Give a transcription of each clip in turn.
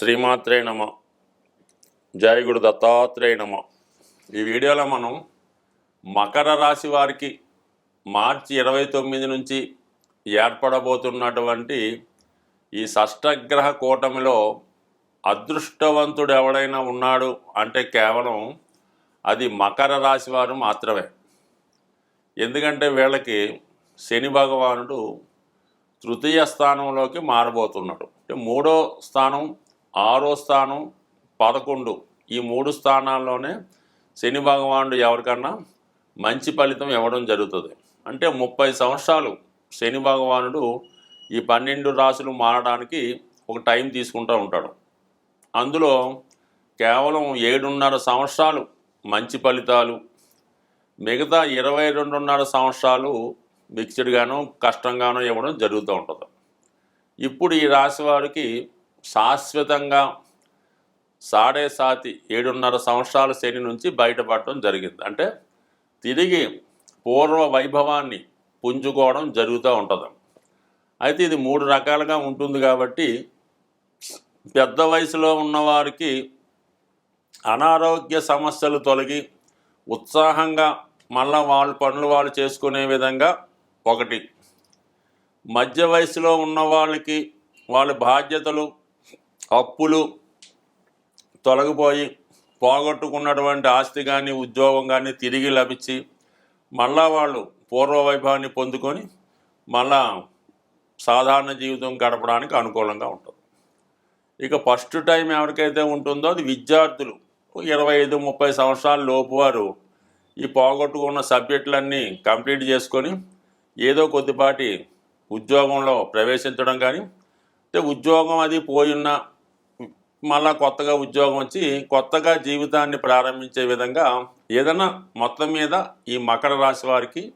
శ్రీమాత్రే నమ. జయ గురు దత్తాత్రేయ నమ. ఈ వీడియోలో మనం మకర రాశి వారికి మార్చి ఇరవై తొమ్మిది నుంచి ఏర్పడబోతున్నటువంటి ఈ షష్టగ్రహ కూటమిలో అదృష్టవంతుడు ఎవడైనా ఉన్నాడు అంటే కేవలం అది మకర రాశి వారు మాత్రమే. ఎందుకంటే వీళ్ళకి శని భగవానుడు తృతీయ స్థానంలోకి మారబోతున్నాడు. అంటే మూడో స్థానం ఆరో స్థానం పదకొండు. ఈ మూడు స్థానాల్లోనే శని భగవానుడు ఎవరికన్నా మంచి ఫలితం ఇవ్వడం జరుగుతుంది. అంటే ముప్పై సంవత్సరాలు శని భగవానుడు ఈ పన్నెండు రాశులు మారడానికి ఒక టైం తీసుకుంటూ ఉంటాడు. అందులో కేవలం ఏడున్నర సంవత్సరాలు మంచి ఫలితాలు మిగతా ఇరవై రెండున్నర సంవత్సరాలు మిక్స్డ్గాను కష్టంగానో ఇవ్వడం జరుగుతూ ఉంటుంది. ఇప్పుడు ఈ రాశి వారికి శాశ్వతంగా సాడే సాతి ఏడున్నర సంవత్సరాల శని నుంచి బయటపడటం జరిగింది. అంటే తిరిగి పూర్వ వైభవాన్ని పుంజుకోవడం జరుగుతూ ఉంటుంది. అయితే ఇది మూడు రకాలుగా ఉంటుంది కాబట్టి పెద్ద వయసులో ఉన్నవారికి అనారోగ్య సమస్యలు తొలగి ఉత్సాహంగా మళ్ళా వాళ్ళ పనులు వాళ్ళు చేసుకునే విధంగా ఒకటి. మధ్య వయసులో ఉన్న వాళ్ళకి వాళ్ళ బాధ్యతలు అప్పులు తొలగిపోయి పోగొట్టుకున్నటువంటి ఆస్తి కానీ ఉద్యోగం కానీ తిరిగి లభించి మళ్ళా వాళ్ళు పూర్వ వైభవాన్ని పొందుకొని మళ్ళా సాధారణ జీవితం గడపడానికి అనుకూలంగా ఉంటుంది. ఇక ఫస్ట్ టైం ఎవరికైతే ఉంటుందో అది విద్యార్థులు. ఇరవై ఐదు ముప్పై సంవత్సరాల లోపు వారు ఈ పోగొట్టుకున్న సబ్జెక్టులన్నీ కంప్లీట్ చేసుకొని ఏదో కొద్దిపాటి ఉద్యోగంలో ప్రవేశించడం కానీ అంటే ఉద్యోగం అది పోయినా మళ్ళా కొత్తగా ఉద్యోగం వచ్చి కొత్తగా జీవితాన్ని ప్రారంభించే విధంగా ఏదైనా మొత్తం మీద ఈ మకర రాశి వారికి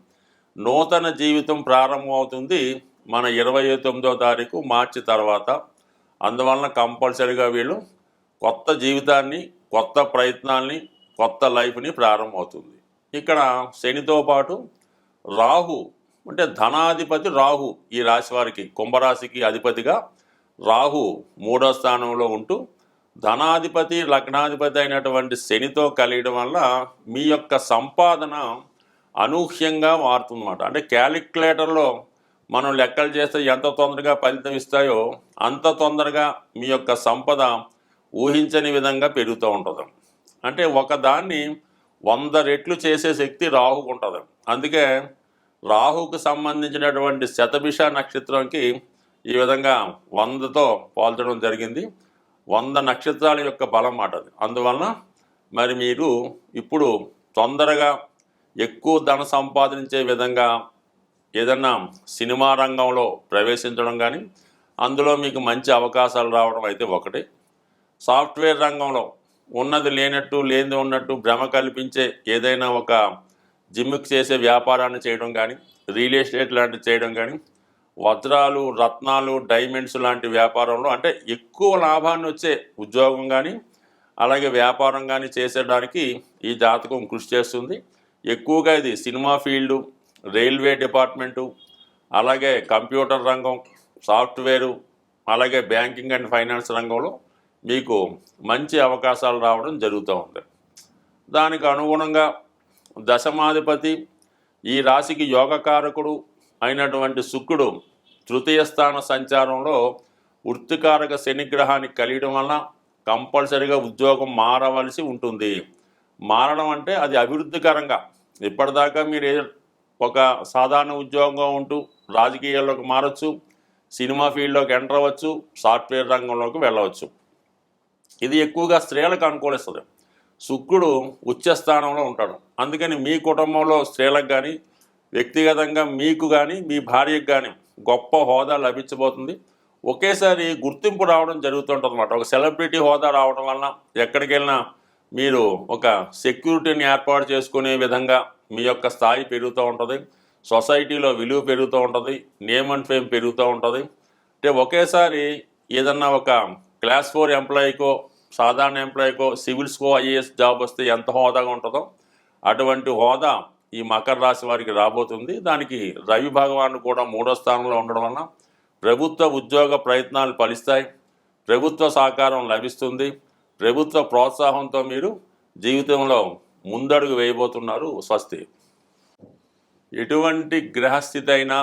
నూతన జీవితం ప్రారంభమవుతుంది మన ఇరవై తొమ్మిదో తారీఖు మార్చి తర్వాత. అందువలన కంపల్సరీగా వీళ్ళు కొత్త జీవితాన్ని కొత్త ప్రయత్నాల్ని కొత్త లైఫ్ని ప్రారంభమవుతుంది. ఇక్కడ శనితో పాటు రాహు అంటే ధనాధిపతి రాహు ఈ రాశి వారికి కుంభరాశికి అధిపతిగా రాహు మూడో స్థానంలో ఉంటూ ధనాధిపతి లగ్నాధిపతి అయినటువంటి శనితో కలియడం వల్ల మీ యొక్క సంపాదన అనూహ్యంగా మారుతుందన్నమాట. అంటే క్యాలిక్యులేటర్లో మనం లెక్కలు చేస్తే ఎంత తొందరగా ఫలితం ఇస్తాయో అంత తొందరగా మీ యొక్క సంపద ఊహించని విధంగా పెరుగుతూ ఉంటుంది. అంటే ఒకదాన్ని వంద రెట్లు చేసే శక్తి రాహుకు ఉంటుంది. అందుకే రాహుకు సంబంధించినటువంటి శతభిష నక్షత్రంకి ఈ విధంగా వందతో పోల్చడం జరిగింది. వంద నక్షత్రాల యొక్క బలం మాట అది. అందువలన మరి మీరు ఇప్పుడు తొందరగా ఎక్కువ ధన సంపాదించే విధంగా ఏదన్నా సినిమా రంగంలో ప్రవేశించడం కానీ అందులో మీకు మంచి అవకాశాలు రావడం అయితే ఒకటి. సాఫ్ట్వేర్ రంగంలో ఉన్నది లేనట్టు లేనిది ఉన్నట్టు భ్రమ కల్పించే ఏదైనా ఒక జిమ్కి చేసే వ్యాపారాన్ని చేయడం కానీ రియల్ ఎస్టేట్ లాంటివి చేయడం కానీ వజ్రాలు రత్నాలు డైమండ్స్ లాంటి వ్యాపారంలో అంటే ఎక్కువ లాభాన్ని వచ్చే ఉద్యోగం కానీ అలాగే వ్యాపారం కానీ చేసేయడానికి ఈ జాతకం కృషి చేస్తుంది. ఎక్కువగా ఇది సినిమా ఫీల్డు రైల్వే డిపార్ట్మెంటు అలాగే కంప్యూటర్ రంగం సాఫ్ట్వేరు అలాగే బ్యాంకింగ్ అండ్ ఫైనాన్స్ రంగంలో మీకు మంచి అవకాశాలు రావడం జరుగుతూ ఉంది. దానికి అనుగుణంగా దశమాధిపతి ఈ రాశికి యోగకారకుడు అయినటువంటి శుక్రుడు తృతీయ స్థాన సంచారంలో వృత్తికారక శనిగ్రహాన్ని కలియడం వలన కంపల్సరిగా ఉద్యోగం మారవలసి ఉంటుంది. మారడం అంటే అది అభివృద్ధికరంగా. ఇప్పటిదాకా మీరు ఒక సాధారణ ఉద్యోగంగా ఉంటూ రాజకీయాల్లోకి మారచ్చు సినిమా ఫీల్డ్లోకి ఎంటర్ అవ్వచ్చు సాఫ్ట్వేర్ రంగంలోకి వెళ్ళవచ్చు. ఇది ఎక్కువగా స్త్రీలకు అనుకూలిస్తుంది. శుక్రుడు ఉచ్చ స్థానంలో ఉంటాడు. అందుకని మీ కుటుంబంలో స్త్రీలకు కానీ వ్యక్తిగతంగా మీకు కానీ మీ భార్యకు కానీ గొప్ప హోదా లభించబోతుంది. ఒకేసారి గుర్తింపు రావడం జరుగుతుంటుంది అనమాట ఒక సెలబ్రిటీ హోదా రావడం వలన ఎక్కడికి వెళ్ళినా మీరు ఒక సెక్యూరిటీని ఏర్పాటు చేసుకునే విధంగా మీ యొక్క స్థాయి పెరుగుతూ ఉంటుంది. సొసైటీలో విలువ పెరుగుతూ ఉంటుంది. నేమ్ అండ్ ఫేమ్ పెరుగుతూ ఉంటుంది. అంటే ఒకేసారి ఏదన్నా ఒక క్లాస్ ఫోర్ ఎంప్లాయీకో సాధారణ ఎంప్లాయీకో సివిల్స్కో ఐఏఎస్ జాబ్ వస్తే ఎంత హోదాగా ఉంటుందో అటువంటి హోదా ఈ మకర రాశి వారికి రాబోతుంది. దానికి రవి భగవాను కూడా మూడో స్థానంలో ఉండడం వలన ప్రభుత్వ ఉద్యోగ ప్రయత్నాలు ఫలిస్తాయి. ప్రభుత్వ సహకారం లభిస్తుంది. ప్రభుత్వ ప్రోత్సాహంతో మీరు జీవితంలో ముందడుగు వేయబోతున్నారు స్వస్తి. ఎటువంటి గ్రహస్థితి అయినా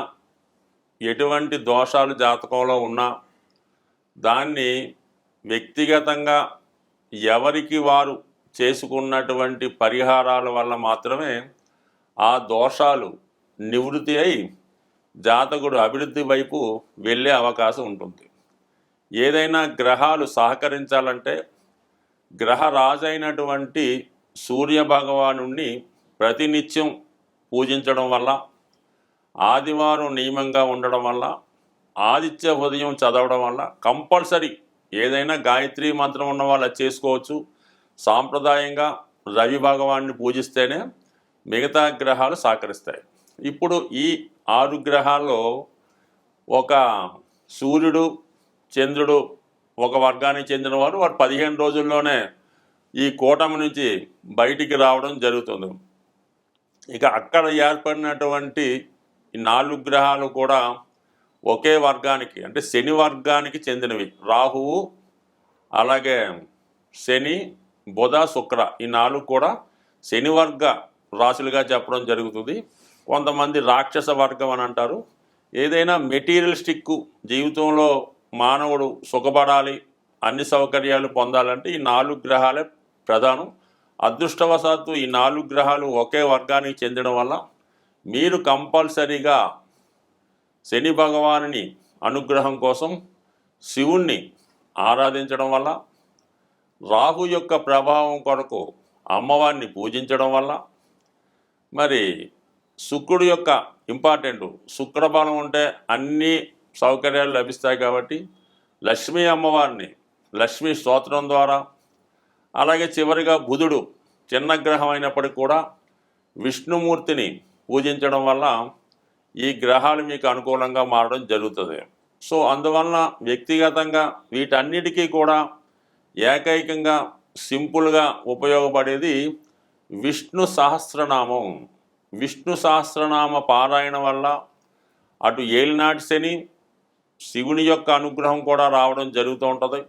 ఎటువంటి దోషాలు జాతకంలో ఉన్నా దాన్ని వ్యక్తిగతంగా ఎవరికి వారు చేసుకున్నటువంటి పరిహారాల వల్ల మాత్రమే ఆ దోషాలు నివృత్తి అయి జాతకుడు అభివృద్ధి వైపు వెళ్ళే అవకాశం ఉంటుంది. ఏదైనా గ్రహాలు సహకరించాలంటే గ్రహ రాజైనటువంటి సూర్య ప్రతినిత్యం పూజించడం వల్ల ఆదివారం నియమంగా ఉండడం వల్ల ఆదిత్య ఉదయం చదవడం వల్ల కంపల్సరీ ఏదైనా గాయత్రి మంత్రం ఉన్న వాళ్ళు చేసుకోవచ్చు. సాంప్రదాయంగా రవి భగవాన్ని పూజిస్తేనే మిగతా గ్రహాలు సహకరిస్తాయి. ఇప్పుడు ఈ ఆరు గ్రహాల్లో ఒక సూర్యుడు చంద్రుడు ఒక వర్గానికి చెందిన వారు వారు పదిహేను రోజుల్లోనే ఈ కూటమి నుంచి బయటికి రావడం జరుగుతుంది. ఇక అక్కడ ఏర్పడినటువంటి ఈ నాలుగు గ్రహాలు కూడా ఒకే వర్గానికి అంటే శని వర్గానికి చెందినవి. రాహువు అలాగే శని బుధ శుక్ర ఈ నాలుగు కూడా శని వర్గ రాశులుగా చెప్పడం జరుగుతుంది. కొంతమంది రాక్షస వర్గం అని అంటారు. ఏదైనా మెటీరియలిస్టిక్ జీవితంలో మానవుడు సుఖపడాలి అన్ని సౌకర్యాలు పొందాలంటే ఈ నాలుగు గ్రహాలే ప్రధానం. అదృష్టవశాత్తు ఈ నాలుగు గ్రహాలు ఒకే వర్గానికి చెందడం వల్ల మీరు కంపల్సరీగా శని భగవానుని అనుగ్రహం కోసం శివుణ్ణి ఆరాధించడం వల్ల రాహు యొక్క ప్రభావం కొరకు అమ్మవారిని పూజించడం వల్ల మరి శుక్రుడు యొక్క ఇంపార్టెంట్. శుక్రబలం ఉంటే అన్ని సౌకర్యాలు లభిస్తాయి కాబట్టి లక్ష్మీ అమ్మవారిని లక్ష్మీ స్తోత్రం ద్వారా అలాగే చివరిగా బుధుడు చిన్న గ్రహం అయినప్పటికీ కూడా విష్ణుమూర్తిని పూజించడం వల్ల ఈ గ్రహాలు మీకు అనుకూలంగా మారడం జరుగుతుంది. సో అందువలన వ్యక్తిగతంగా వీటన్నిటికీ కూడా ఏకైకంగా సింపుల్గా ఉపయోగపడేది విష్ణు సహస్రనామం. విష్ణు సహస్రనామ పారాయణ వల్ల అటు ఏలినాటి శని శివుని యొక్క అనుగ్రహం కూడా రావడం జరుగుతూ ఉంటుంది.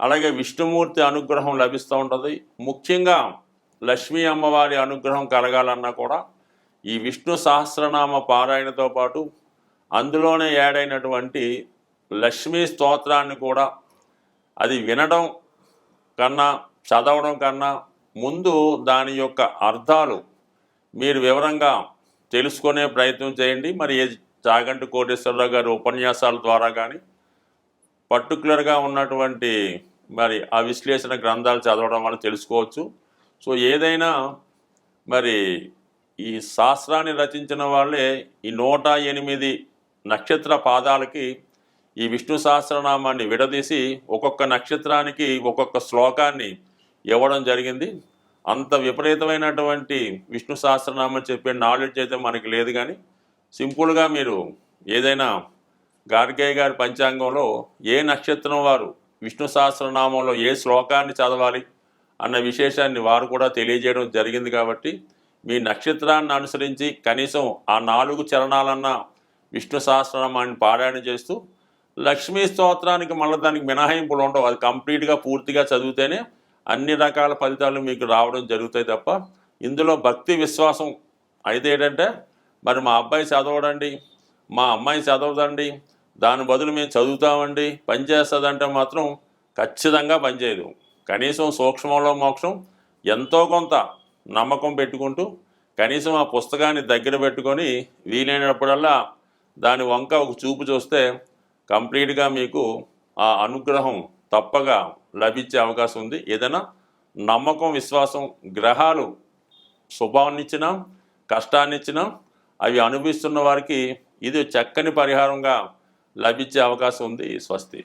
అలాగే విష్ణుమూర్తి అనుగ్రహం లభిస్తూ ఉంటుంది. ముఖ్యంగా లక్ష్మీ అమ్మవారి అనుగ్రహం కలగాలన్నా కూడా ఈ విష్ణు సహస్రనామ పారాయణతో పాటు అందులోనే యాడైనటువంటి లక్ష్మీ స్తోత్రాన్ని కూడా అది వినడం కన్నా చదవడం కన్నా ముందు దాని యొక్క అర్థాలు మీరు వివరంగా తెలుసుకునే ప్రయత్నం చేయండి. మరి ఏ చాగంటి కోటేశ్వరరావు గారి ఉపన్యాసాల ద్వారా కానీ పర్టికులర్గా ఉన్నటువంటి మరి ఆ విశ్లేషణ గ్రంథాలు చదవడం వల్ల తెలుసుకోవచ్చు. సో ఏదైనా మరి ఈ శాస్త్రాన్ని రచించిన వాళ్ళే ఈ నూట ఎనిమిది నక్షత్ర పాదాలకి ఈ విష్ణు సహస్రనామాన్ని విడదీసి ఒక్కొక్క నక్షత్రానికి ఒక్కొక్క శ్లోకాన్ని ఇవ్వడం జరిగింది. అంత విపరీతమైనటువంటి విష్ణు సహస్రనామం చెప్పే నాలెడ్జ్ అయితే మనకి లేదు కానీ సింపుల్గా మీరు ఏదైనా గార్గే గారి పంచాంగంలో ఏ నక్షత్రం వారు విష్ణు సహస్రనామంలో ఏ శ్లోకాన్ని చదవాలి అన్న విశేషాన్ని వారు కూడా తెలియజేయడం జరిగింది కాబట్టి మీ నక్షత్రాన్ని అనుసరించి కనీసం ఆ నాలుగు చరణాలన్న విష్ణు సహస్రనామాన్ని పారాయణ చేస్తూ లక్ష్మీ స్తోత్రానికి మళ్ళీ దానికి మినహాయింపులు ఉండవు. అది కంప్లీట్గా పూర్తిగా చదివితేనే అన్ని రకాల ఫలితాలు మీకు రావడం జరుగుతాయి తప్ప ఇందులో భక్తి విశ్వాసం అయితే ఏంటంటే మరి మా అబ్బాయి చదవడండి మా అమ్మాయి చదవదండి దాని బదులు మేము చదువుతామండి పనిచేస్తుందంటే మాత్రం ఖచ్చితంగా పనిచేయదు కనీసం సూక్ష్మంలో మోక్షం ఎంతో కొంత నమ్మకం పెట్టుకుంటూ కనీసం ఆ పుస్తకాన్ని దగ్గర పెట్టుకొని వీలైనప్పుడల్లా దాని వంక ఒక చూపు చూస్తే కంప్లీట్గా మీకు ఆ అనుగ్రహం తప్పగా లభించే అవకాశం ఉంది. ఏదైనా నమ్మకం విశ్వాసం గ్రహాలు శుభాన్నిచ్చినా కష్టాన్నిచ్చినా అవి అనుభవిస్తున్న వారికి ఇది చక్కని పరిహారంగా లభించే అవకాశం ఉంది. స్వస్తి.